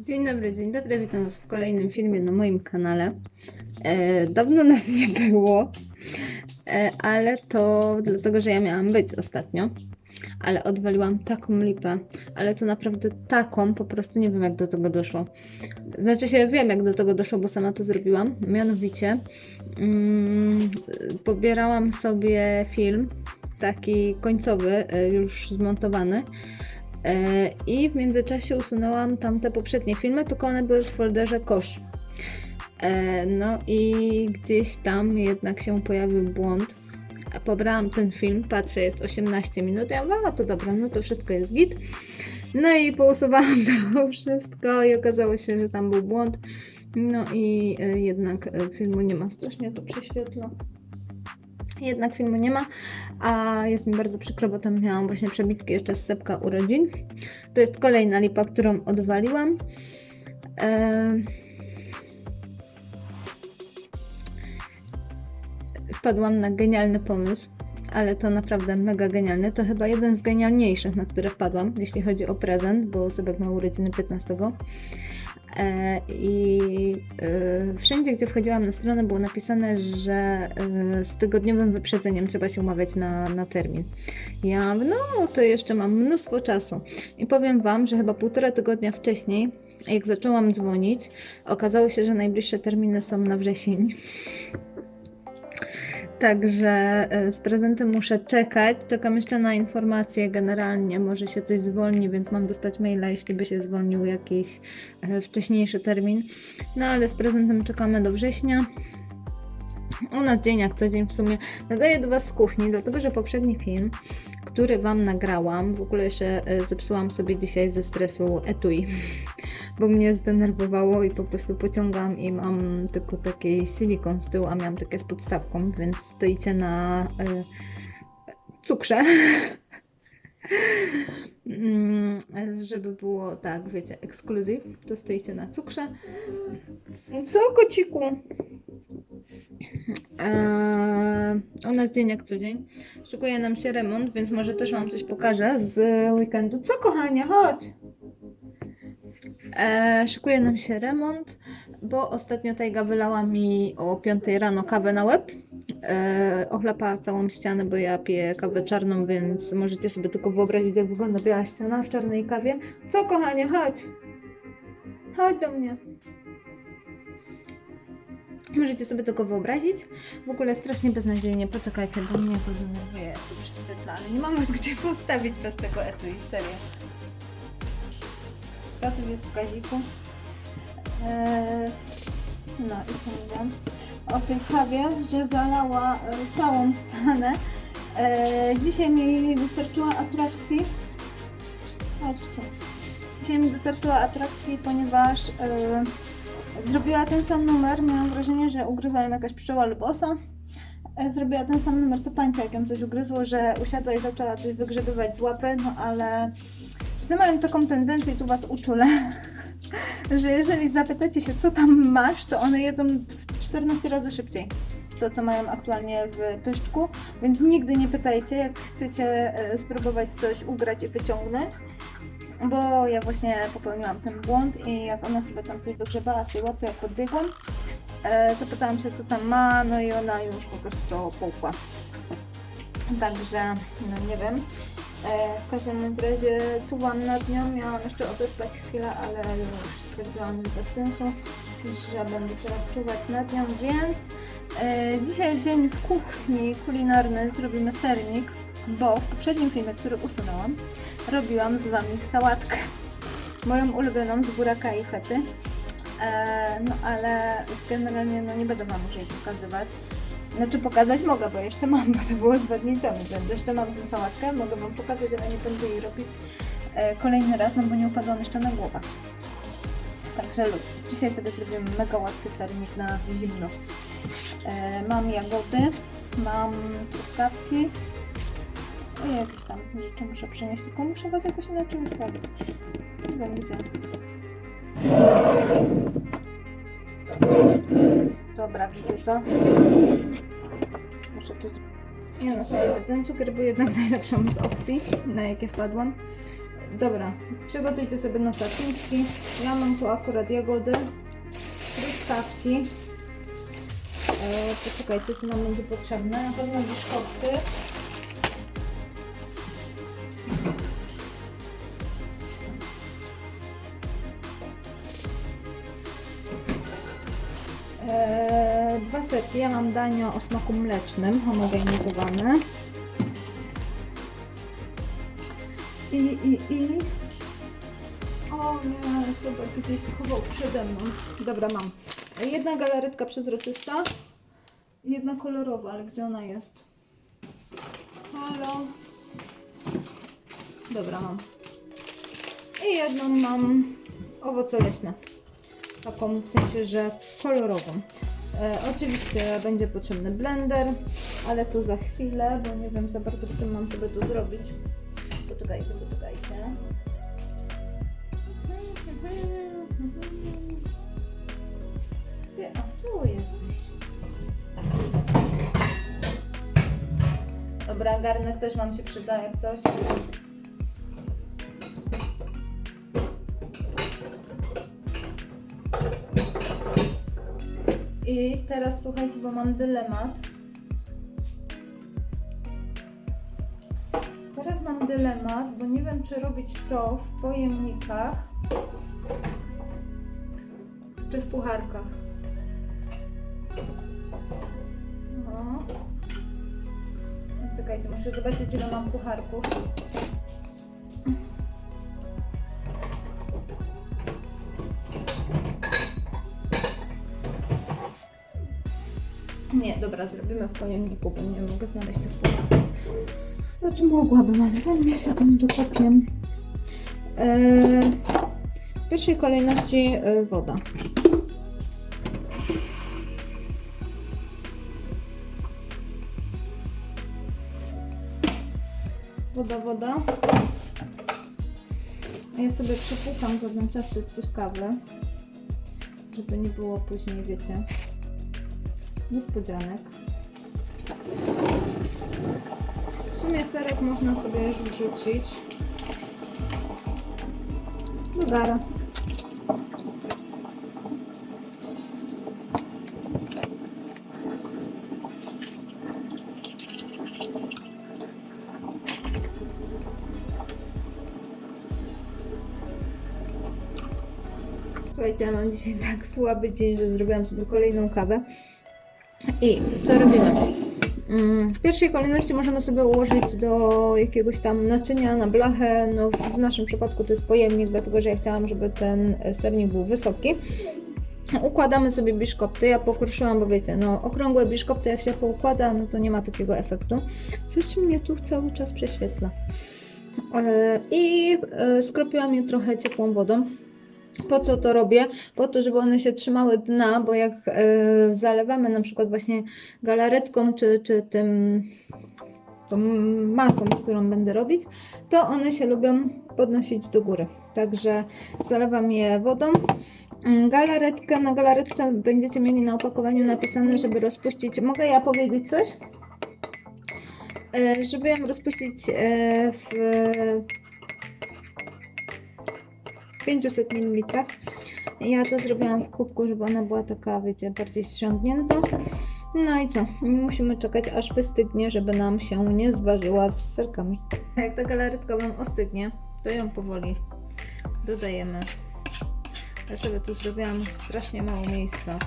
Dzień dobry, dzień dobry, witam Was w kolejnym filmie na moim kanale. E, dawno nas nie było, e, ale to dlatego, że ja miałam być ostatnio, ale odwaliłam taką lipę, ale to naprawdę taką, po prostu nie wiem jak do tego doszło. Znaczy się wiem jak do tego doszło, bo sama to zrobiłam, mianowicie mm, pobierałam sobie film, taki końcowy, e, już zmontowany, I w międzyczasie usunęłam tamte poprzednie filmy, tylko one były w folderze kosz. E, No i gdzieś tam jednak się pojawił błąd. Pobrałam ten film, patrzę, jest 18 minut. Ja mówię, a to dobra, no to wszystko jest git. No i pousuwałam to wszystko i okazało się, że tam był błąd. No i e, jednak e, filmu nie ma. Strasznie to prześwietla. Jednak filmu nie ma, a jest mi bardzo przykro, bo tam miałam właśnie przebitki jeszcze z sepka urodzin. To jest kolejna lipa, którą odwaliłam. Wpadłam na genialny pomysł, ale to naprawdę mega genialny. To chyba jeden z genialniejszych, na które wpadłam, jeśli chodzi o prezent, bo Sebek ma urodziny 15. E, I e, wszędzie, gdzie wchodziłam na stronę, było napisane, że e, z tygodniowym wyprzedzeniem trzeba się umawiać na, na termin. Ja, no to jeszcze mam mnóstwo czasu. I powiem Wam, że chyba półtora tygodnia wcześniej, jak zaczęłam dzwonić, okazało się, że najbliższe terminy są na wrzesień. Także e, z prezentem muszę czekać. Czekam jeszcze na informacje generalnie. Może się coś zwolni, więc mam dostać maila, jeśli by się zwolnił jakiś e, wcześniejszy termin. No ale z prezentem czekamy do września. U nas dzień jak co dzień w sumie nadaję do Was z kuchni, dlatego że poprzedni film, który Wam nagrałam, w ogóle jeszcze zepsułam sobie dzisiaj ze stresu etui, bo mnie zdenerwowało i po prostu pociągam i mam tylko taki silikon z tyłu, a miałam takie z podstawką, więc stoicie na e, cukrze. Mm, Żeby było tak, wiecie, ekskluzyw, to stoicie na cukrze. Co, kociku? Eee, u nas dzień jak co dzień. Szykuje nam się remont, więc może też Wam coś pokażę z weekendu. Co kochanie, chodź! Eee, szykuje nam się remont, bo ostatnio Tajga wylała mi o 5 rano kawę na łeb. Ochlapała całą ścianę, bo ja piję kawę czarną, więc możecie sobie tylko wyobrazić, jak wygląda biała ściana w czarnej kawie. Co kochanie, chodź! Chodź do mnie. Możecie sobie tylko wyobrazić. W ogóle strasznie beznadziejnie. Poczekajcie, bo mnie to denerwuje, jak to prześwietla, ale nie mam was gdzie postawić bez tego etui, serio. Tatuś jest w gaziku. Eee, no i co mówię? O tej kawie, że zalała e, całą ścianę. Eee, dzisiaj mi wystarczyła atrakcji. Chodźcie. Dzisiaj mi dostarczyła atrakcji, ponieważ e, zrobiła ten sam numer. Miałam wrażenie, że ugryzła ją jakaś pszczoła lub osa. E, Zrobiła ten sam numer co pańcia, jak ją coś ugryzło, że usiadła i zaczęła coś wygrzebywać z łapy, no ale psy mają taką tendencję, tu was uczulę, że jeżeli zapytacie się, co tam masz, to one jedzą w 14 razy szybciej. To, co mają aktualnie w pyszczku, więc nigdy nie pytajcie, jak chcecie e, spróbować coś ugrać i wyciągnąć bo ja właśnie popełniłam ten błąd i jak ona sobie tam coś wygrzebała z tej łapy, jak podbiegłam, e, zapytałam się co tam ma, no i ona już po prostu to połkła. Także, no nie wiem. E, w każdym razie czułam nad nią, miałam jeszcze odespać chwilę, ale już stwierdziłam, że bez sensu, że będę teraz czuwać nad nią, więc e, dzisiaj dzień w kuchni kulinarny, zrobimy sernik, bo w poprzednim filmie, który usunęłam, robiłam z Wami sałatkę. Moją ulubioną z buraka i fety. E, no ale generalnie no, nie będę Wam już jej pokazywać. Znaczy pokazać mogę, bo jeszcze mam, bo to było dwa dni temu, więc jeszcze mam tę sałatkę, mogę Wam pokazać, ale nie będę jej robić e, kolejny raz, no bo nie upadłam jeszcze na głowę. Także luz. Dzisiaj sobie zrobimy mega łatwy sernik na zimno. E, mam jagody, mam truskawki, i jakieś tam rzeczy muszę przenieść, tylko muszę Was jakoś inaczej ustawić. Nie wiem gdzie. Dobra, wiecie co? Muszę tu... Nie no, ten cukier był jednak najlepszą z opcji, na jakie wpadłam. Dobra, przygotujcie sobie notatniczki. Ja mam tu akurat jagody, truskawki. E, poczekajcie, co nam będzie potrzebne. Na pewno biszkopty. Sety. Ja mam danie o smaku mlecznym, homogenizowane. I, i, i... O nie, sobie gdzieś schował przede mną. Dobra, mam. Jedna galaretka przezroczysta. Jedna kolorowa, ale gdzie ona jest? Halo? Dobra, mam. I jedną mam owoce leśne. Taką w sensie, że kolorową. E, oczywiście będzie potrzebny blender, ale to za chwilę, bo nie wiem za bardzo, w czym mam sobie to zrobić. Poczekajcie, poczekajcie. Gdzie? A tu jesteś. Dobra, garnek też Wam się przyda jak coś. I teraz słuchajcie, bo mam dylemat. Teraz mam dylemat, bo nie wiem, czy robić to w pojemnikach, czy w pucharkach. No. Czekajcie, muszę zobaczyć, ile mam pucharków. Dobra, zrobimy w pojemniku, bo nie mogę znaleźć tych pucharków. Znaczy mogłabym, ale zanim ja się tam dokopię. Eee, w pierwszej kolejności e, woda. Woda, woda. Ja sobie przepłukam za ten czas te truskawy, żeby nie było później, wiecie, niespodzianek. W sumie serek można sobie już wrzucić do gara. Słuchajcie, ja mam dzisiaj tak słaby dzień, że zrobiłam sobie kolejną kawę. I co robimy? Mm, W pierwszej kolejności możemy sobie ułożyć do jakiegoś tam naczynia na blachę. No, w naszym przypadku to jest pojemnik, dlatego że ja chciałam, żeby ten sernik był wysoki. Układamy sobie biszkopty. Ja pokruszyłam, bo wiecie, no okrągłe biszkopty jak się poukłada, no to nie ma takiego efektu. Coś mnie tu cały czas prześwietla. E, I e, skropiłam je trochę ciepłą wodą. Po co to robię? Po to, żeby one się trzymały dna, bo jak e, zalewamy na przykład właśnie galaretką czy, czy tym tą masą, którą będę robić, to one się lubią podnosić do góry. Także zalewam je wodą. Mm, Galaretkę, na galaretce będziecie mieli na opakowaniu napisane, żeby rozpuścić. Mogę ja powiedzieć coś? E, Żeby ją rozpuścić e, w 500 ml. Ja to zrobiłam w kubku, żeby ona była taka, wiecie, bardziej ściągnięta. No i co? Musimy czekać aż wystygnie, żeby nam się nie zważyła z serkami. Jak ta galaretka wam ostygnie, to ją powoli dodajemy. Ja sobie tu zrobiłam strasznie mało miejsca,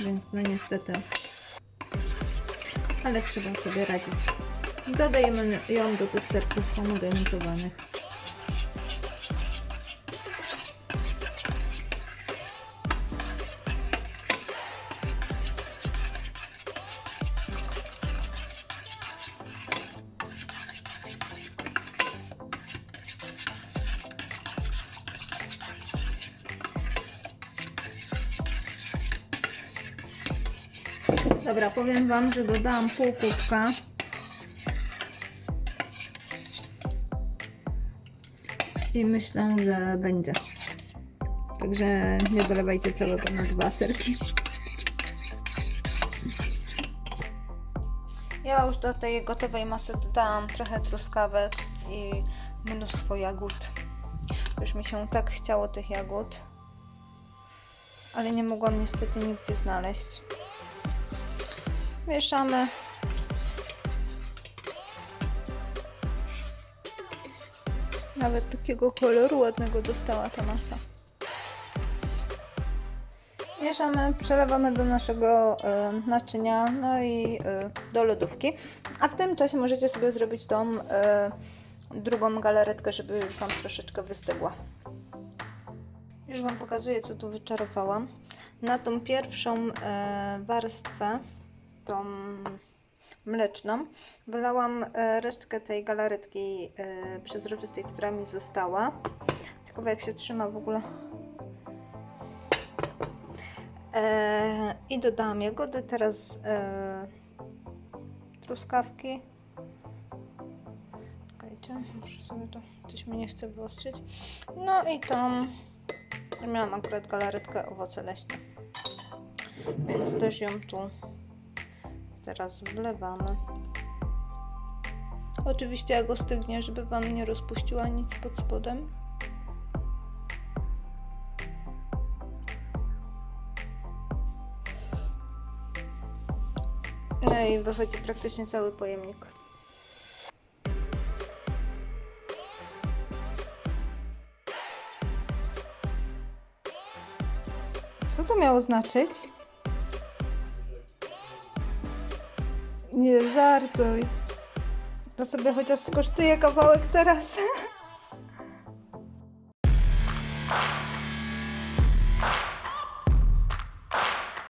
więc no niestety. Ale trzeba sobie radzić. Dodajemy ją do tych serków homogenizowanych. Dobra, powiem Wam, że dodałam pół kubka. I myślę, że będzie. Także nie dolewajcie całego na dwa serki. Ja już do tej gotowej masy dodałam trochę truskawek i mnóstwo jagód. Już mi się tak chciało tych jagód, ale nie mogłam niestety nigdzie znaleźć. Mieszamy. Nawet takiego koloru ładnego dostała ta masa. Mieszamy, przelewamy do naszego e, naczynia, no i e, do lodówki. A w tym czasie możecie sobie zrobić tą e, drugą galaretkę, żeby już Wam troszeczkę wystygła. Już Wam pokazuję, co tu wyczarowałam. Na tą pierwszą e, warstwę, tą mleczną, wylałam e, resztkę tej galaretki e, przezroczystej, która mi została. Tylko jak się trzyma w ogóle E, I dodałam jagody, teraz truskawki. Czekajcie, muszę sobie to, coś mi nie chce wyostrzyć. No i ja miałam akurat galaretkę owoce leśne, więc też ją tu teraz wlewamy. Oczywiście jak ostygnie, żeby Wam nie rozpuściła nic pod spodem. No i wychodzi praktycznie cały pojemnik. Co to miało znaczyć? Nie żartuj. To sobie chociaż skosztuje kawałek teraz.